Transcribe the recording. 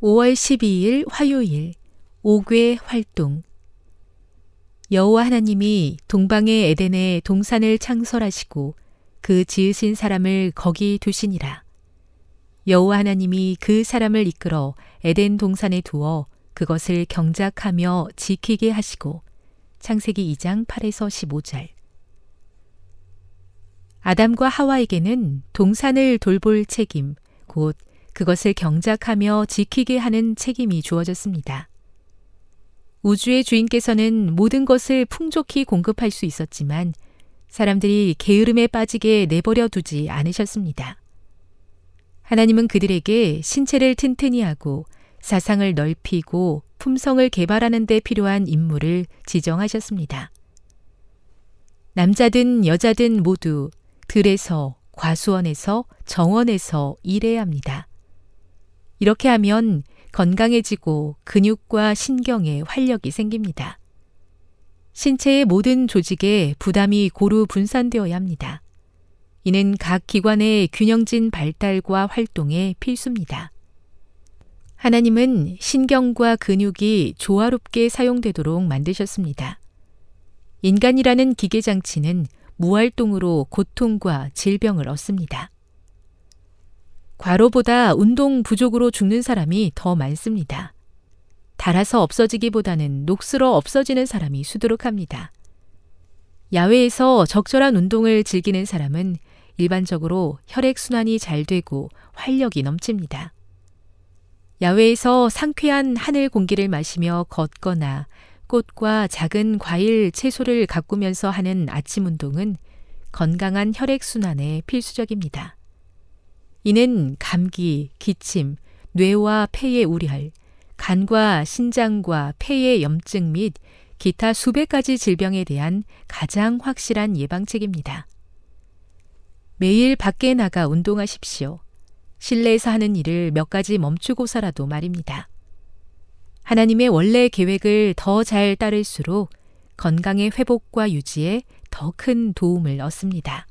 5월 12일 화요일 옥외 활동 여호와 하나님이 동방의 에덴에 동산을 창설하시고 그 지으신 사람을 거기 두시니라. 여호와 하나님이 그 사람을 이끌어 에덴 동산에 두어 그것을 경작하며 지키게 하시고 창세기 2장 8에서 15절 아담과 하와에게는 동산을 돌볼 책임, 곧 그것을 경작하며 지키게 하는 책임이 주어졌습니다. 우주의 주인께서는 모든 것을 풍족히 공급할 수 있었지만 사람들이 게으름에 빠지게 내버려 두지 않으셨습니다. 하나님은 그들에게 신체를 튼튼히 하고 사상을 넓히고 품성을 개발하는 데 필요한 임무를 지정하셨습니다. 남자든 여자든 모두 들에서 과수원에서 정원에서 일해야 합니다. 이렇게 하면 건강해지고 근육과 신경에 활력이 생깁니다. 신체의 모든 조직에 부담이 고루 분산되어야 합니다. 이는 각 기관의 균형진 발달과 활동에 필수입니다. 하나님은 신경과 근육이 조화롭게 사용되도록 만드셨습니다. 인간이라는 기계장치는 무활동으로 고통과 질병을 얻습니다. 과로보다 운동 부족으로 죽는 사람이 더 많습니다. 달아서 없어지기보다는 녹슬어 없어지는 사람이 수두룩합니다. 야외에서 적절한 운동을 즐기는 사람은 일반적으로 혈액순환이 잘 되고 활력이 넘칩니다. 야외에서 상쾌한 하늘 공기를 마시며 걷거나 꽃과 작은 과일, 채소를 가꾸면서 하는 아침 운동은 건강한 혈액순환에 필수적입니다. 이는 감기, 기침, 뇌와 폐의 우려할, 간과 신장과 폐의 염증 및 기타 수백 가지 질병에 대한 가장 확실한 예방책입니다. 매일 밖에 나가 운동하십시오. 실내에서 하는 일을 몇 가지 멈추고서라도 말입니다. 하나님의 원래 계획을 더 잘 따를수록 건강의 회복과 유지에 더 큰 도움을 얻습니다.